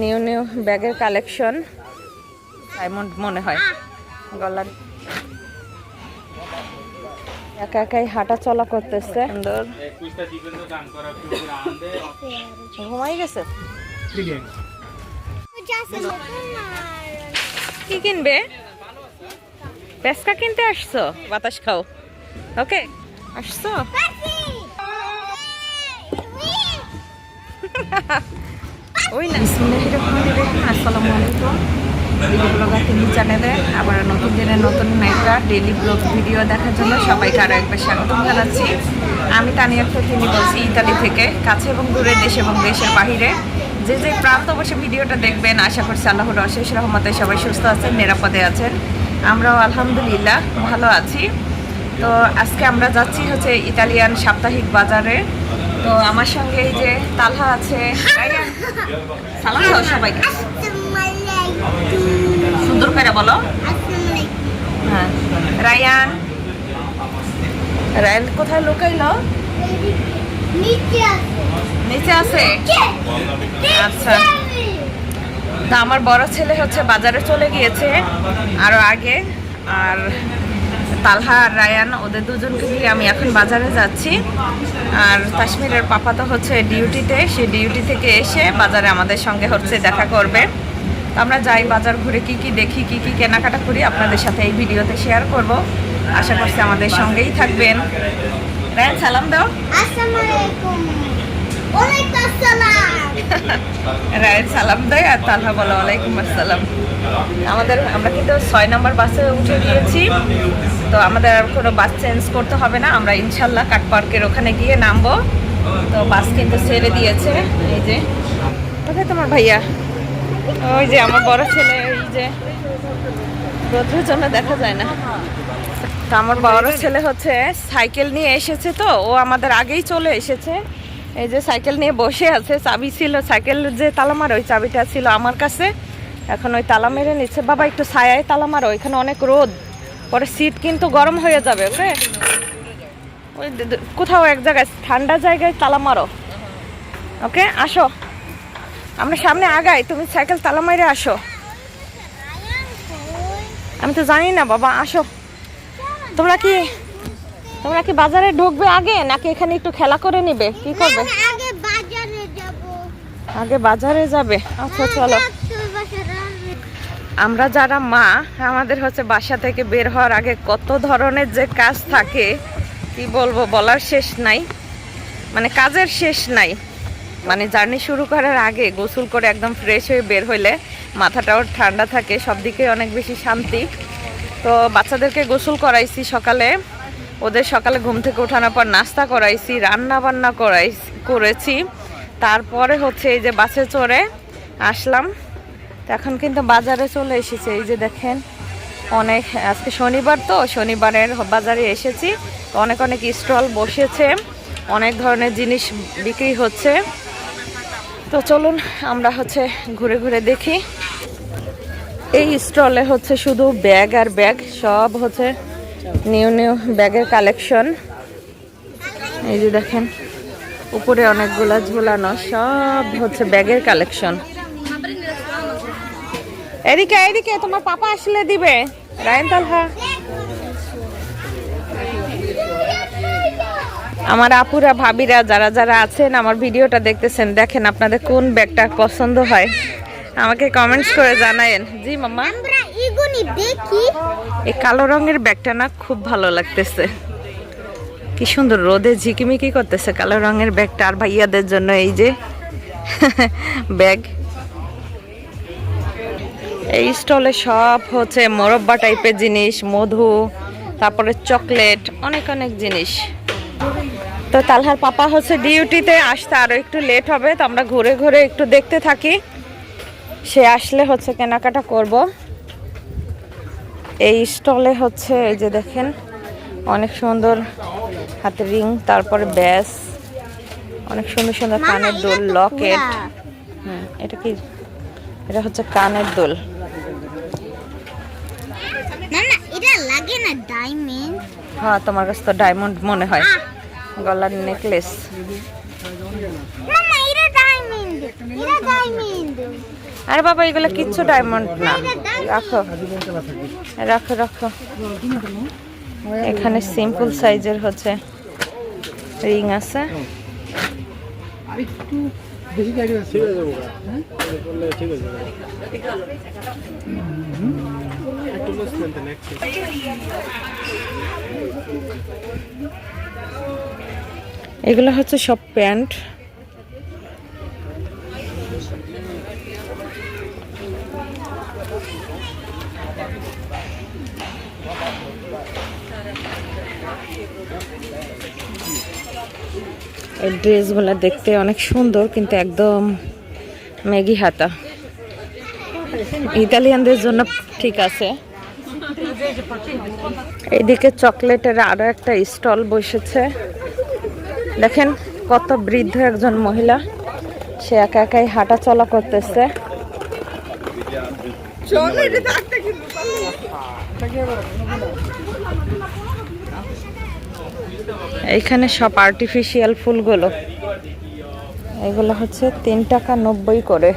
New new ব্যাগের collection. Diamond মনে হয়। গলার। একা একাই হাঁটা চলা করতেছে। সুন্দর। ঘুমাই গেছে? কি কিনবে? পেস্কা কিনতে আসছো? বাতাস খাও। ওকে আসছো? ওই না আসসালামু আলাইকুম। ব্লগার টিভি চ্যানেলে আবার নতুন দিনের নতুন ব্লগ ভিডিও দেখার জন্য সবাইকে জানাচ্ছি। আমি তানিয়া তিনি বলছি, ইতালি থেকে, কাছে এবং দূরে, দেশ এবং দেশের বাহিরে। যে যে প্রান্ত বসে ভিডিওটা দেখবেন, আশা করছি আল্লাহর অশেষ রহমতে সবাই সুস্থ আছেন, নিরাপদে আছেন। আমরাও আলহামদুলিল্লাহ ভালো আছি। তো আজকে আমরা যাচ্ছি হচ্ছে ইতালিয়ান সাপ্তাহিক বাজারে। তো আমার সঙ্গে এই যে তালহা আছে সালাম দাও সবাইকে। সুন্দর করে বলো। হ্যাঁ। রায়ান। রায়ান, কোথায় লুকাইলো? নিচে আছে। আচ্ছা। তা আমার বড় ছেলে হচ্ছে বাজারে চলে গিয়েছে, আরও আগে। আর তালহা আর রায়ান ওদের দুজনকে নিয়ে আমি এখন বাজারে যাচ্ছি। আর কাশ্মীরের পাপা তো হচ্ছে ডিউটিতে সে ডিউটি থেকে এসে বাজারে আমাদের সঙ্গে হচ্ছে দেখা করবে। আমরা যাই বাজার ঘুরে কি কি দেখি কি কি কেনাকাটা করি আপনাদের সাথে এই ভিডিওতে শেয়ার করব। আশা করছি আমাদের সঙ্গেই থাকবেন। রায়ান সালাম দাও। রায়ের সালাম দেয় আর তালহা বলো ওয়ালাইকুম আসসালাম। আমাদের, আমরা কিন্তু ছয় নম্বর বাসে উঠে গিয়েছি। তো আমাদের আর কোনো বাস চেঞ্জ করতে হবে না। আমরা ইনশাল্লাহ কাট পার্কের ওখানে গিয়ে নামবো। তো বাস কিন্তু ছেড়ে দিয়েছে। এই যে কোথায় তোমার ভাইয়া, ওই যে আমার বড় ছেলে, এই যে রোদ্রের জন্য দেখা যায় না। তো আমার বড় ছেলে হচ্ছে সাইকেল নিয়ে এসেছে তো, ও আমাদের আগেই চলে এসেছে। এই যে সাইকেল নিয়ে বসে আছে। চাবি ছিল, সাইকেল যে তালামার, ওই চাবিটা ছিল আমার কাছে। এখন ওই তালা মেরে নিচ্ছে। বাবা একটু ছায়ায় তালা মারো এখানে অনেক রোদ। পরে সিট কিন্তু গরম হয়ে যাবে ওকে? ওই কোথাও এক জায়গায় ঠান্ডা জায়গায় তালা মারো। ওকে? আসো। আমরা সামনে আগাই তুমি সাইকেল তালা মারে আসো। আমি তো জানি না বাবা আসো। তোমরা কি তোমরা কি বাজারে ঢুকবে আগে নাকি এখানে একটু খেলা করে নিবে? কি করবে? আগে বাজারে যাব। আচ্ছা চলো। আমরা যারা মা, আমাদের হচ্ছে বাসা থেকে বের হওয়ার আগে কত ধরনের যে কাজ থাকে, কি বলব, বলার শেষ নাই। মানে কাজের শেষ নাই। মানে জার্নি শুরু করার আগে গোসল করে একদম ফ্রেশ হয়ে বের হইলে মাথাটাও ঠান্ডা থাকে, সব দিকে অনেক বেশি শান্তি। তো বাচ্চাদেরকে গোসল করাইছি সকালে। ওদের সকালে ঘুম থেকে ওঠানোর পর নাস্তা করাইছি রান্না বান্না করাই করেছি। তারপরে হচ্ছে এই যে বাসে চড়ে আসলাম। তো এখন কিন্তু বাজারে চলে এসেছে। এই যে দেখেন, অনেক, আজকে শনিবার তো, শনিবারের বাজারে এসেছি। তো অনেক অনেক স্টল বসেছে, অনেক ধরনের জিনিস বিক্রি হচ্ছে। তো চলুন আমরা হচ্ছে ঘুরে ঘুরে দেখি। এই স্টলে হচ্ছে শুধু ব্যাগ আর ব্যাগ, সব হচ্ছে নিউ নিউ ব্যাগের কালেকশন। এই যে দেখেন, উপরে অনেকগুলা ঝুলানো, সব হচ্ছে ব্যাগের কালেকশন। এদিকে এদিকে তোমার পাপা আসলে দিবে। রায়ন তালহা আমার আপুরা ভাবিরা যারা যারা আছেন আমার ভিডিওটা দেখতেছেন দেখেন আপনাদের কোন ব্যাগটা পছন্দ হয়। আমাকে কমেন্টস করে জানায়েন। জি মাম্মা আমরা এগুনি দেখি। এই কালো রঙের ব্যাগটা না খুব ভালো লাগতেছে। কি সুন্দর রোদে ঝিকিমিকি করতেছে কালো রঙের ব্যাগটা। আর ভাইয়াদের জন্য এই যে ব্যাগ। এই স্টলে সব হচ্ছে মোরব্বা টাইপের জিনিস মধু তারপরে চকলেট অনেক অনেক জিনিস। তো তালহার পাপা হচ্ছে ডিউটিতে আসতে আরও একটু লেট হবে তো আমরা ঘুরে ঘুরে একটু দেখতে থাকি। সে আসলে হচ্ছে কেনাকাটা করব। এই স্টলে হচ্ছে এই যে দেখেন অনেক সুন্দর হাতের রিং তারপরে ব্যাস অনেক সুন্দর সুন্দর কানের দোল লকেট। হুম এটা কি? এটা হচ্ছে কানের দোল। না না এটা লাগে না ডায়মন্ড হ্যাঁ তোমার কাছে তো ডায়মন্ড মনে হয়। গলার নেকলেস মামা এটা ডায়মন্ড এটা ডায়মন্ড আরে বাবা এগুলো কিচ্ছু ডায়মন্ড না। রাখো। রাখো রাখো। এখানে সিম্পল সাইজের হচ্ছে রিং আছে। আরেকটু বেশি গাড়ি আছে এগুলো হচ্ছে সব প্যান্ট। এই ড্রেসগুলো দেখতে অনেক সুন্দর, কিন্তু একদম ম্যাগি হাতা। ইতালিয়ানদের জন্য ঠিক আছে। এইদিকে চকলেটের আরও একটা স্টল বসেছে। দেখেন কত বৃদ্ধ একজন মহিলা। সে একা একাই হাঁটা চলা করতেছে। এইখানে সব আর্টিফিশিয়াল ফুলগুলো। এগুলো হচ্ছে তিন টাকা নব্বই করে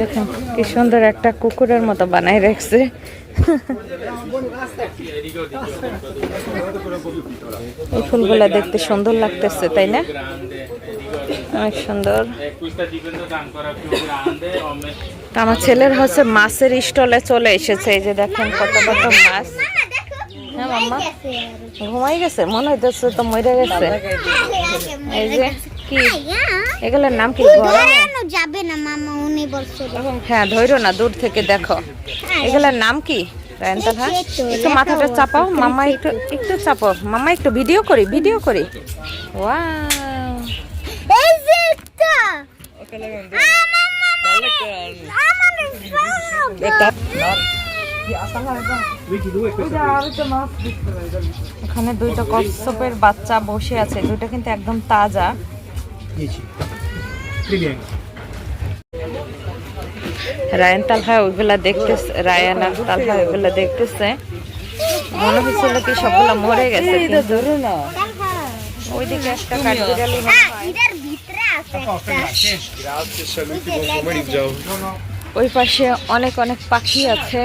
দেখেন কি সুন্দর একটা কুকুরের মতো বানাই রাখছে। এই ফুলগুলো দেখতে সুন্দর লাগতেছে, তাই না? অনেক সুন্দর। আমার ছেলের হচ্ছে মাছের স্টলে চলে এসেছে, এই যে দেখেন কত কত মাছ। হ্যাঁ ঘুমাই গেছে? মনে হইতেছে তো মরে গেছে। এই যে কি? এগুলোর নাম কি? ধরানো যাবে না মামা? উনি বলছিল হ্যাঁ ধৈর্য না দূর থেকে দেখো। এগুলোর নাম কি? হ্যাঁ একটু মাথাটা চাপাও মামা একটু একটু চাপাও। মামা একটু ভিডিও করি ভিডিও করি। এখানে দুইটা কচ্ছপের বাচ্চা বসে আছে দুইটা কিন্তু একদম তাজা। রায়ান তালহা ওইগুলা দেখতেছে রায়ান আর তালহা ওইগুলা দেখতেছে। মনে হচ্ছিল কি সবগুলা মরে গেছে কিন্তু। ওইদিকে একটা কাঠবিড়ালি। এটার ভিতরে আছে একটা। ওই পাশে অনেক অনেক পাখি আছে।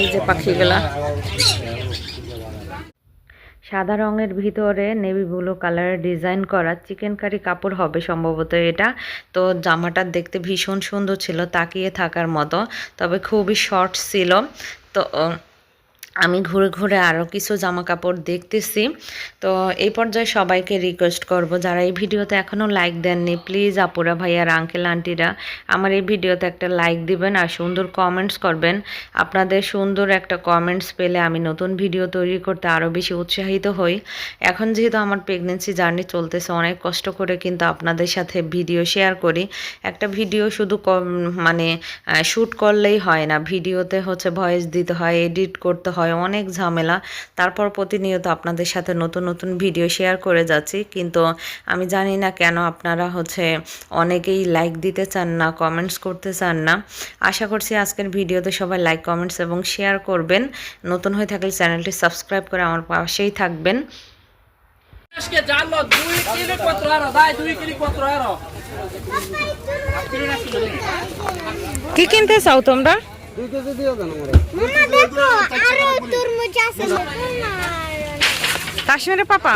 এই যে পাখিগুলা। সাদা রঙের ভিতরে নেভি ব্লু কালারের ডিজাইন করা চিকেন কারি কাপড় হবে সম্ভবত এটা। তো জামাটা দেখতে ভীষণ সুন্দর ছিল, তাকিয়ে থাকার মতো, তবে খুবই শর্ট ছিল। তো আমি ঘুরে ঘুরে আরও কিছু জামা কাপড় দেখতেছি। তো এই পর্যায়ে সবাইকে রিকোয়েস্ট করব, যারা এই ভিডিওতে এখনও লাইক দেননি প্লিজ আপুরা ভাইয়ার আঙ্কেল আন্টিরা আমার এই ভিডিওতে একটা লাইক দিবেন আর সুন্দর কমেন্টস করবেন। আপনাদের সুন্দর একটা কমেন্টস পেলে আমি নতুন ভিডিও তৈরি করতে আরও বেশি উৎসাহিত হই। এখন যেহেতু আমার প্রেগনেন্সি জার্নি চলতেছে, অনেক কষ্ট করে কিন্তু আপনাদের সাথে ভিডিও শেয়ার করি। একটা ভিডিও শুধু মানে শ্যুট করলেই হয় না, ভিডিওতে হচ্ছে ভয়েস দিতে হয় এডিট করতে হয়। অনেক ঝামেলা। তারপর প্রতিনিয়ত আপনাদের সাথে নতুন নতুন ভিডিও শেয়ার করে যাচ্ছি। কিন্তু আমি জানি না কেন আপনারা হচ্ছে অনেকেই লাইক দিতে চান না কমেন্টস করতে চান না। আশা করছি আজকের ভিডিওতে সবাই লাইক কমেন্টস এবং শেয়ার করবেন। নতুন হয়ে থাকলে চ্যানেলটি সাবস্ক্রাইব করে আমার পাশেই থাকবেন। Acho que já lo 2 kg 4 euro, dai 2 kg 4 euro. কি কিনতে চাও তোমরা? মামা দেখো আরও তরমুজ আছে কাশ্মীরের পাপা?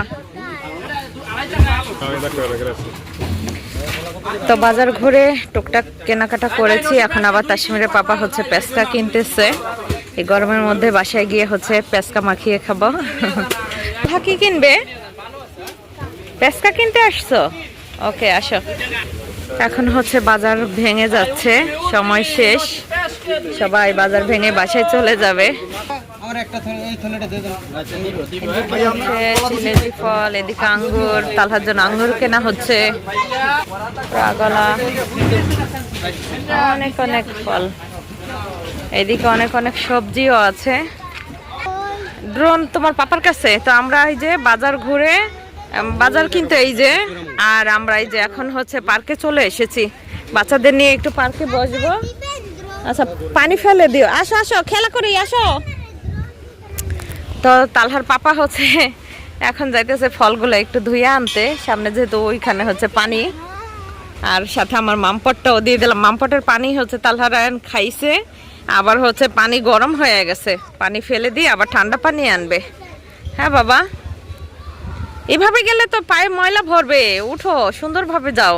তো বাজার ঘুরে টুকটাক কেনাকাটা করেছি এখন আবার কাশ্মীরের পাপা হচ্ছে পেস্কা কিনতেছে। এই গরমের মধ্যে বাসায় গিয়ে হচ্ছে পেস্কা মাখিয়ে খাব। হ্যাঁ, কি কিনবে? পেস্কা কিনতে আসছো? ওকে আসো। এখন হচ্ছে বাজার ভেঙে যাচ্ছে সময় শেষ। সবাই বাজার ভেঙে বাসায় চলে যাবে। ফল এদিকে আঙ্গুর তালহার জন্য আঙ্গুর কেনা হচ্ছে। রাগলা অনেক অনেক ফল। এদিকে অনেক অনেক সবজিও আছে। ড্রোন তোমার পাপার কাছে? তো আমরা এই যে বাজার ঘুরে বাজার কিন্তু এই যে, আর আমরা এই যে এখন হচ্ছে পার্কে চলে এসেছি। বাচ্চাদের নিয়ে একটু পার্কে বসবো। আচ্ছা পানি ফেলে দিও। আসো আসো, খেলা করি, আসো। তো তালহার পাপা হচ্ছে, এখন যাইতেছে ফলগুলো একটু ধুয়ে আনতে। সামনে যেহেতু ওইখানে হচ্ছে পানি। আর সাথে আমার মামপটটাও দিয়ে দিলাম। মামপটের পানি হচ্ছে তালহার আয়ন খাইছে। আবার হচ্ছে পানি গরম হয়ে গেছে। পানি ফেলে দিয়ে আবার ঠান্ডা পানি আনবে। হ্যাঁ বাবা? এভাবে গেলে তো পায়ে ময়লা ভরবে। উঠো, সুন্দরভাবে যাও।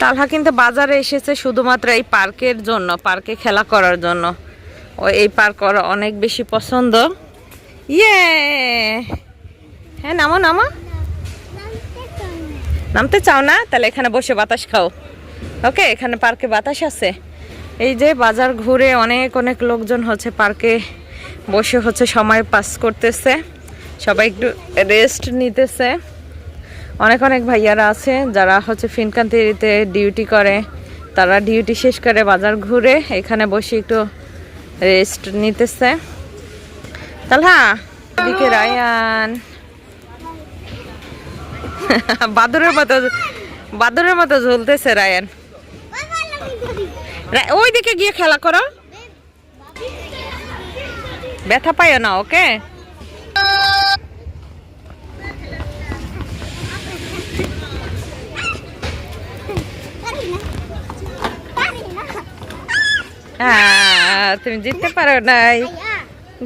তালহা কিন্তু বাজারে এসেছে শুধুমাত্র এই পার্কের জন্য, পার্কে খেলা করার জন্য। ও, এই পার্ক ওর অনেক বেশি পছন্দ। ইয়ে! হ্যাঁ নামো নামো। নামতে চাও না? তাহলে এখানে বসে বাতাস খাও। ওকে, এখানে পার্কে বাতাস আছে। এই যে বাজার ঘুরে অনেক অনেক লোকজন হচ্ছে পার্কে বসে হচ্ছে সময় পাস করতেছে। সবাই একটু রেস্ট নিতেছে। অনেক অনেক ভাইয়ারা আছে যারা হচ্ছে ফিনকান্তিতে ডিউটি করে। তারা ডিউটি শেষ করে বাজার ঘুরে এখানে বসে একটু রেস্ট নিতেছে। তাহলে এদিকে রায়ান। বাদরের মতো বাদরের মতো ঝুলতেছে রায়ান। ওই দিকে গিয়ে খেলা করো। ব্যথা পাইও না, ওকে? হ্যাঁ তুমি জিততে পারো নাই।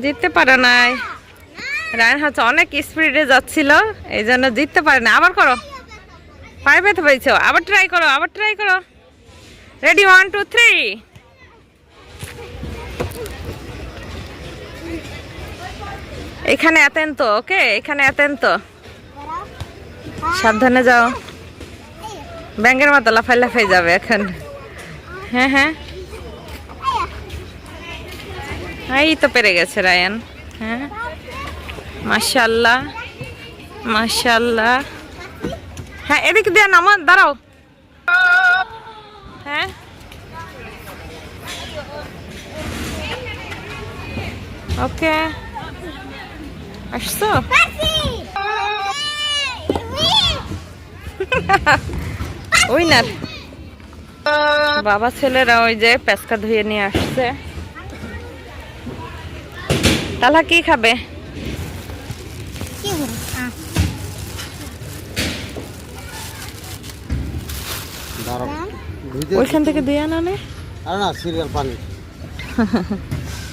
জিততে পারো নাই। রায়ন হচ্ছে অনেক স্পিডে যাচ্ছিল, এই জন্য জিততে পারে না। আবার করো। পায়ে ব্যথা পাইছো। আবার ট্রাই করো, আবার ট্রাই করো। রেডি ওয়ান টু থ্রি এখানে এতেন তো ওকে এখানে এতেন তো সাবধানে যাও। ব্যাঙ্গের মতো লাফাই লাফাই যাবে এখন। হ্যাঁ হ্যাঁ। এই তো পেরে গেছে রায়ান। হ্যাঁ। মাশাল্লাহ মাশাল্লাহ হ্যাঁ এদিকে দিয়ে নামা দাঁড়াও। হ্যাঁ। ওকে আসছো ওই বাবা ছেলেরা ওই যে পেস্কা ধুয়ে নিয়ে আসছে। তাহলে কি খাবে? ওইখান থেকে দিয়ে আনা নে আরে না সিরিয়াল পানি।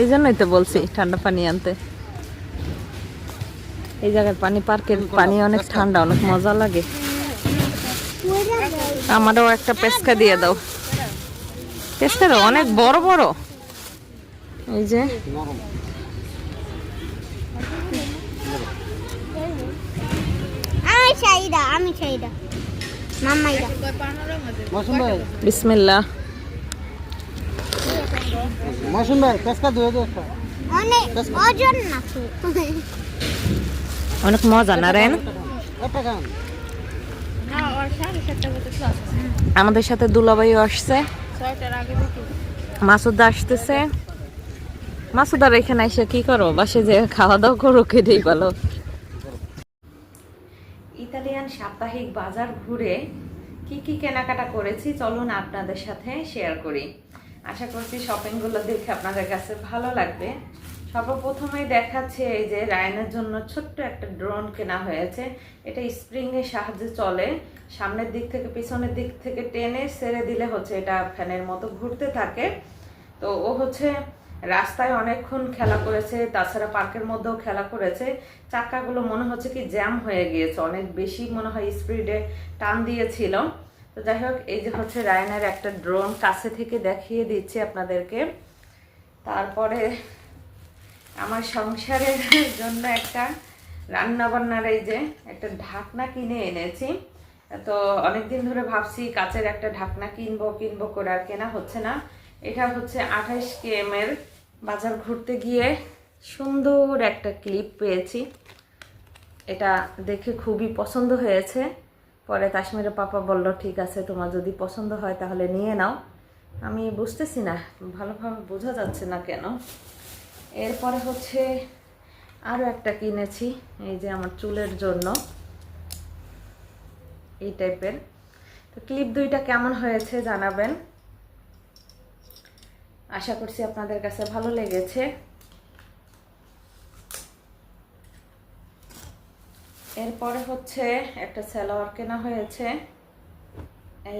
এই জন্যই তো বলছি ঠান্ডা পানি আনতে। এই জায়গার পানি পার্কের পানি অনেক ঠান্ডা অনেক মজা লাগে। আমারও একটা পেস্কা দিয়ে দাও। পেস্কা দাও অনেক বড় বড়। এই যে। আমি চাইদা আমি চাইদা মাম্মাইদা বিসমিল্লাহ। মৌসুম ভাই পেস্কা ধুয়ে দে অনেক ওজন না অনেক মজা না রেন একটা আমাদের সাথে দুলাবাইও আসছে। মাসুদা আসতেছে। মাসুদার এখানে এসে কি করো বাসে যে খাওয়া দাওয়া করো কেটেই বলো ইতালিয়ান সাপ্তাহিক বাজার ঘুরে কি কি কেনাকাটা করেছি চলুন আপনাদের সাথে শেয়ার করি। আশা করছি শপিংগুলো দেখে আপনাদের কাছে ভালো লাগবে। সর্বপ্রথমে দেখাচ্ছে এই যে রায়নের জন্য ছোট্ট একটা ড্রোন কেনা হয়েছে। এটা স্প্রিং এর সাহায্যে চলে। সামনের দিক থেকে, পিছনের দিক থেকে টেনে সেরে দিলে হচ্ছে এটা ফ্যানের মতো ঘুরতে থাকে। তো ও হচ্ছে রাস্তায় অনেকক্ষণ খেলা করেছে, তাছাড়া পার্কের মধ্যেও খেলা করেছে। চাকাগুলো মনে হচ্ছে কি জ্যাম হয়ে গিয়েছে, অনেক বেশি মনে হয় স্পিডে টান দিয়েছিল। তো যাই হোক, এই যে হচ্ছে রায়নার একটা ড্রোন কাছে থেকে দেখিয়ে দিচ্ছি আপনাদেরকে। তারপরে আমার সংসারের জন্য একটা রান্না বান্নার এই যে একটা ঢাকনা কিনে এনেছি। তো অনেকদিন ধরে ভাবছি কাচের একটা ঢাকনা কিনবো কিনবো করে আর কেনা হচ্ছে না। এটা হচ্ছে আঠাইশ কেএম এর বাজার ঘুরতে গিয়ে সুন্দর একটা ক্লিপ পেয়েছি। এটা দেখে খুবই পছন্দ হয়েছে। পরে কাশ্মীরের পাপা বলল, ঠিক আছে, তোমার যদি পছন্দ হয় তাহলে নিয়ে নাও। আমি বুঝতেছি না, ভালোভাবে বোঝা যাচ্ছে না কেন। এরপরে হচ্ছে আরও একটা কিনেছি, এই যে আমার চুলের জন্য। এই টাইপের। তো ক্লিপ দুইটা কেমন হয়েছে জানাবেন। আশা করছি আপনাদের কাছে ভালো লেগেছে। এরপরে হচ্ছে একটা সালোয়ার কেনা হয়েছে।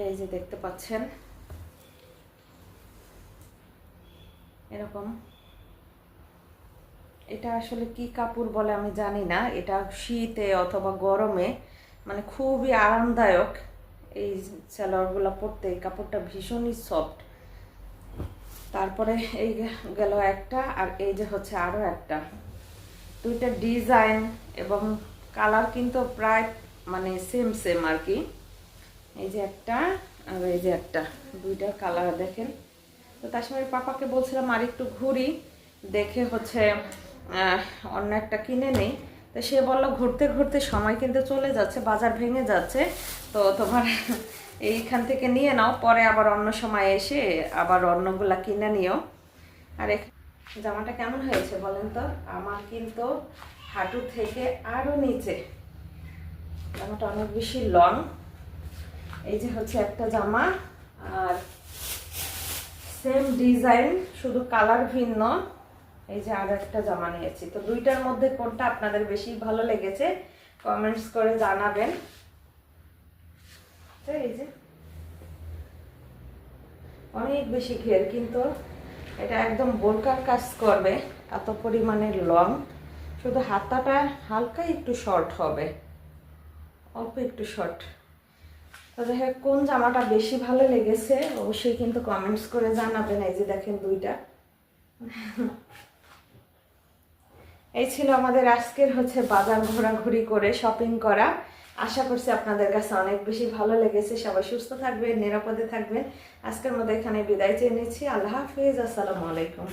এই যে দেখতে পাচ্ছেন। এরকম। এটা আসলে কি কাপড় বলে আমি জানি না। এটা শীতে অথবা গরমে মানে খুবই আরামদায়ক। এই সালোয়ারগুলো পরতে এই কাপড়টা ভীষণই সফট। তারপরে এই গেল একটা আর এই যে হচ্ছে আরও একটা। দুইটা ডিজাইন এবং কালার কিন্তু প্রায় মানে সেম সেম আর কি এই যে একটা আর এই যে একটা দুইটার কালার দেখেন। তো তার সময় পাপাকে বলছিলাম আর একটু ঘুরি, দেখে হচ্ছে অন্য একটা কিনে নেই। তো সে বলল, ঘুরতে ঘুরতে সময় কিন্তু চলে যাচ্ছে, বাজার ভেঙে যাচ্ছে। তো তোমার এইখান থেকে নিয়ে নাও, পরে আবার অন্য সময় এসে আবার অন্যগুলা কিনে নিও। আর, জামাটা কেমন হয়েছে বলেন তো? আমার কিন্তু হাঁটু থেকে আরও নিচে। জামাটা অনেক বেশি লং এই যে হচ্ছে একটা জামা, আর সেম ডিজাইন শুধু কালার ভিন্ন। এই যে আর একটা জামা নিয়েছি। তো দুইটার মধ্যে কোনটা আপনাদের বেশি ভালো লেগেছে কমেন্টস করে জানাবেন। এই যে। অনেক বেশি ঘের, কিন্তু এটা একদম বোরকার কাজ করবে, এত পরিমাণে লং শুধু হাতাটা হালকা একটু শর্ট হবে। অল্প একটু শর্ট তো যাই কোন জামাটা বেশি ভালো লেগেছে অবশ্যই কিন্তু কমেন্টস করে জানাবেন। এই যে দেখেন দুইটা। এই ছিল আমাদের আজকের হচ্ছে বাজার ঘোরাঘুরি করে শপিং করা। আশা করছি আপনাদের কাছে অনেক বেশি ভালো লেগেছে। সবাই সুস্থ থাকবেন, নিরাপদে থাকবেন। আজকের মধ্যে এখানে বিদায় চেয়ে নিচ্ছি। আল্লাহ হাফিজ। আসসালামু আলাইকুম।